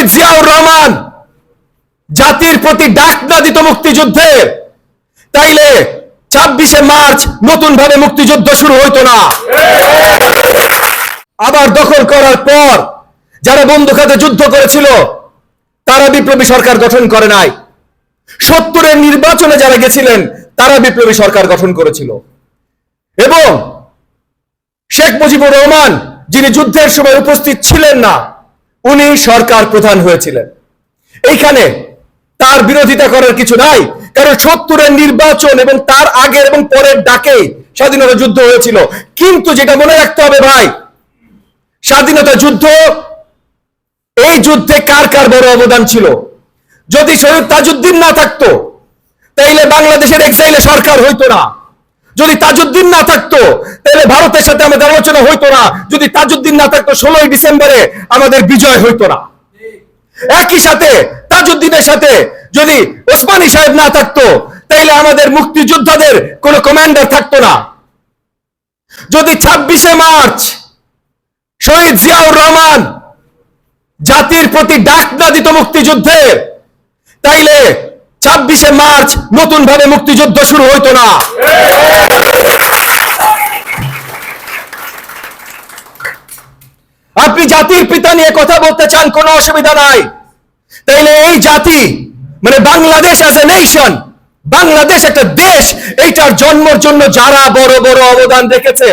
শহীদ জিয়াউর রহমান, জাতির প্রতি ডাক না দিত মুক্তিযুদ্ধে। তাইলে ছাব্বিশে মার্চ নতুন ভাবে মুক্তিযুদ্ধ শুরু হইতো না। আবার দখল করার পর যারা বন্দুক হাতে যুদ্ধ করেছিল, তারা বিপ্লবী সরকার গঠন করে নাই। সত্তরের নির্বাচনে যারা গেছিলেন, তারা বিপ্লবী সরকার গঠন করেছিল। এবং শেখ মুজিবুর রহমান, যিনি যুদ্ধের সময় উপস্থিত ছিলেন না উনি সরকার প্রধান হয়েছিলেন। এইখানে তার বিরোধিতা করার কিছু নাই, কারণ সত্তরের নির্বাচন এবং তার আগের এবং পরের ডাকে স্বাধীনতা যুদ্ধ হয়েছিল। কিন্তু যেটা মনে রাখতে হবে ভাই, স্বাধীনতা যুদ্ধ, এই যুদ্ধে কার কার বড় অবদান ছিল? যদি শহীদ তাজউদ্দিন না থাকতো, তাইলে বাংলাদেশের এক্সাইলে সরকার হইতো না। যদি তাজউদ্দিন না থাকতো, তাহলে ভারতের সাথে আমাদের আলোচনা হইতো না। যদি তাজউদ্দিন না থাকতো, ষোলোই ডিসেম্বরে আমাদের বিজয় হইতো না। একই সাথে, তাজউদ্দিনের সাথে যদি ওসমানী সাহেব না থাকতো তাইলে আমাদের মুক্তিযোদ্ধাদের কোনো কমান্ডার থাকতো না। যদি ছাব্বিশে মার্চ শহীদ জিয়াউর রহমান জাতির প্রতি ডাক না দিত মুক্তিযুদ্ধে, তাইলে ছাব্বিশে মার্চ নতুন ভাবে মুক্তিযুদ্ধ শুরু হইতো না। আপনি জাতির পিতা নিয়ে কথা বলতে চান, কোনো অসুবিধা নাই। তাইলে এই জাতি মানে Bangladesh as a nation Bangladesh একটা দেশ, এইটার জন্মর জন্য যারা বড় বড় অবদান রেখেছে,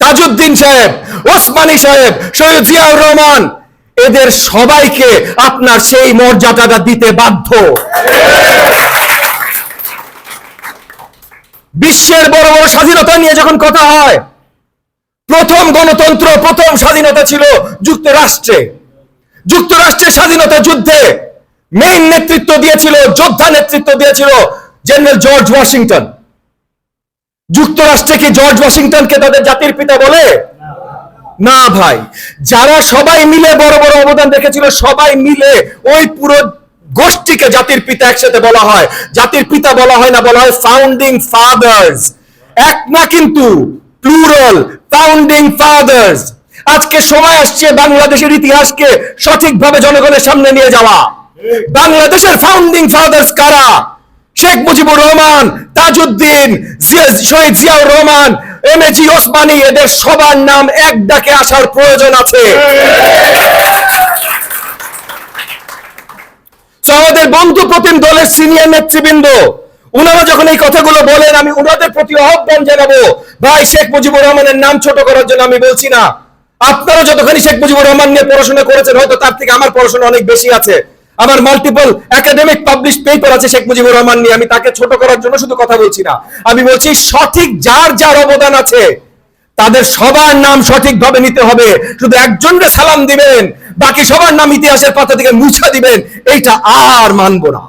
তাজউদ্দিন সাহেব, ওসমানী সাহেব সৈয়দ জিয়াউর রহমান এদের সবাইকে আপনার সেই মর্যাদাটা দিতে বাধ্য। বিশ্বের বড় বড় স্বাধীনতা নিয়ে যখন কথা হয়, প্রথম গণতন্ত্র, প্রথম স্বাধীনতা ছিল যুক্তরাষ্ট্রে। যুক্তরাষ্ট্রের স্বাধীনতা যুদ্ধে মেইন নেতৃত্ব দিয়েছিল, যোদ্ধা নেতৃত্ব দিয়েছিল জেনারেল জর্জ ওয়াশিংটন যুক্তরাষ্ট্রে কি জর্জ ওয়াশিংটনকে তাদের জাতির পিতা বলে না ভাই, যারা সবাই মিলে বড় বড় অবদান রেখেছিল, সবাই মিলে ওই পুরো গোষ্ঠীকে জাতির পিতা একসাথে বলা হয়। জাতির পিতা বলা হয় না, বলা হয় ফাউন্ডিং ফাদার্স এক না কিন্তু প্লুরাল ফাউন্ডিং ফাদার্স আজকে সময় আসছে বাংলাদেশের ইতিহাসকে সঠিকভাবে জনগণের সামনে নিয়ে যাওয়া। বাংলাদেশের ফাউন্ডিং ফাদার্স কারা? Sheikh Mujibur Rahman, Tajuddin Shaheed Ziaur Rahman M A G Osmani, এদের সবার নাম এক ডাকে আসার প্রয়োজন আছে। আমাদের বন্ধু প্রতিম দলের সিনিয়র নেতৃবৃন্দ, উনারা যখন এই কথাগুলো বলেন, আমি উনাদের প্রতি আহ্বান জানাব। ভাই, শেখ মুজিবুর রহমানের নাম ছোট করার জন্য আমি বলছি না। আপনারা যতখানি শেখ মুজিবুর রহমান নিয়ে পড়াশোনা করেছেন, হয়তো তার থেকে আমার পড়াশোনা অনেক বেশি আছে। আমার মাল্টিপল একাডেমিক পাবলিশ পেপার আছে শেখ মুজিবুর রহমান নিয়ে। আমি তাকে ছোট করার জন্য শুধু কথা বলছি না। আমি বলছি, সঠিক যার যার অবদান আছে, তাদের সবার নাম সঠিকভাবে নিতে হবে। শুধু একজনকে সালাম দিবেন, বাকি সবার নাম ইতিহাসের পাতা থেকে মুছা দিবেন। এইটা আর মানবো না।